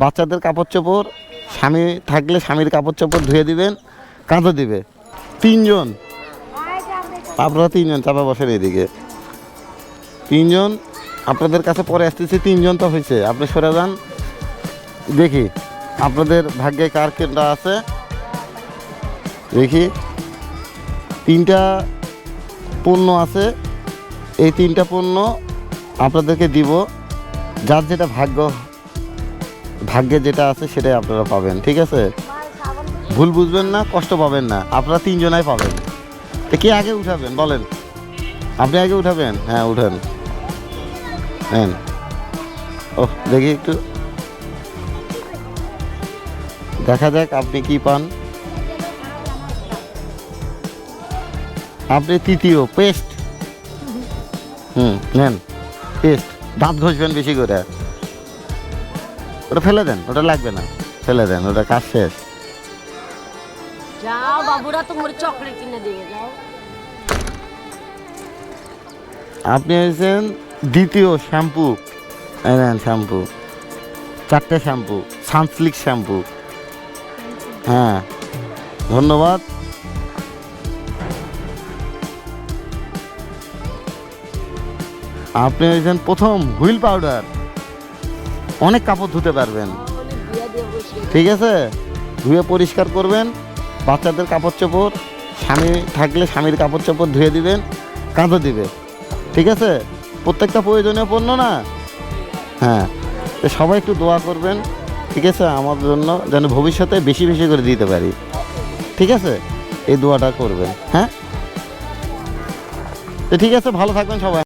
বাচ্চাদের কাপড় চোপড়, স্বামী থাকলে স্বামীর কাপড় চোপড় ধুয়ে দিবেন কাঁদো দিবে। তিনজন। আপনারা তিনজন চাপা বসেন এদিকে। তিনজন, আপনাদের কাছে পরে আসতেছি, তিনজন তো হয়েছে আপনি সরে যান। দেখি, আপনাদের ভাগ্যে কার কেনটা আছে? দেখি, তিনটা পণ্য আছে। এই তিনটা পণ্য আপনাদেরকে দিব। যার যেটা ভাগ্য ভাগ্যে যেটা আছে সেটাই আপনারা পাবেন, ঠিক আছে? ভুল বুঝবেন না, কষ্ট পাবেন না, আপনারা তিনজনাই পাবেন। তো কে আগে উঠাবেন, বলেন। আপনি আগে উঠাবেন? হ্যাঁ উঠান। হ্যাঁ ও দেখি একটু। দেখা যাক আপনি কি পান। আপনি তৃতীয়, পেস্ট। হুম, নেন। পেস্ট। দাঁত ঘষবেন বেশি করে। ওটা ফেলে দেন ওটা লাগবে না। ফেলে দেন ওটা কাজ শেষ। যাও বাবুরা তোমার চকলেট কিনে দিয়ে যাও। আপনি হয়েছেন দ্বিতীয় শ্যাম্পু। নেন শ্যাম্পু। চারটে শ্যাম্পু সানসিল্ক শ্যাম্পু। হ্যাঁ ধন্যবাদ। আপনি হয়েছেন প্রথম হুইল পাউডার। অনেক কাপড় ধুতে পারবেন। ঠিক আছে? ধুয়ে পরিষ্কার করবেন। বাচ্চাদের কাপড় চোপড়, স্বামী থাকলে স্বামীর কাপড় চোপড় ধুয়ে দিবেন, কাঁধো দিবে। ঠিক আছে? প্রত্যেকটা প্রয়োজনীয় পণ্য না? হ্যাঁ। তো সবাই একটু দোয়া করবেন, ঠিক আছে? আমার জন্য যেন ভবিষ্যতে বেশি বেশি করে দিতে পারি। ঠিক আছে? এই দোয়াটা করবেন হ্যাঁ? তো ঠিক আছে, ভালো থাকবেন সবাই।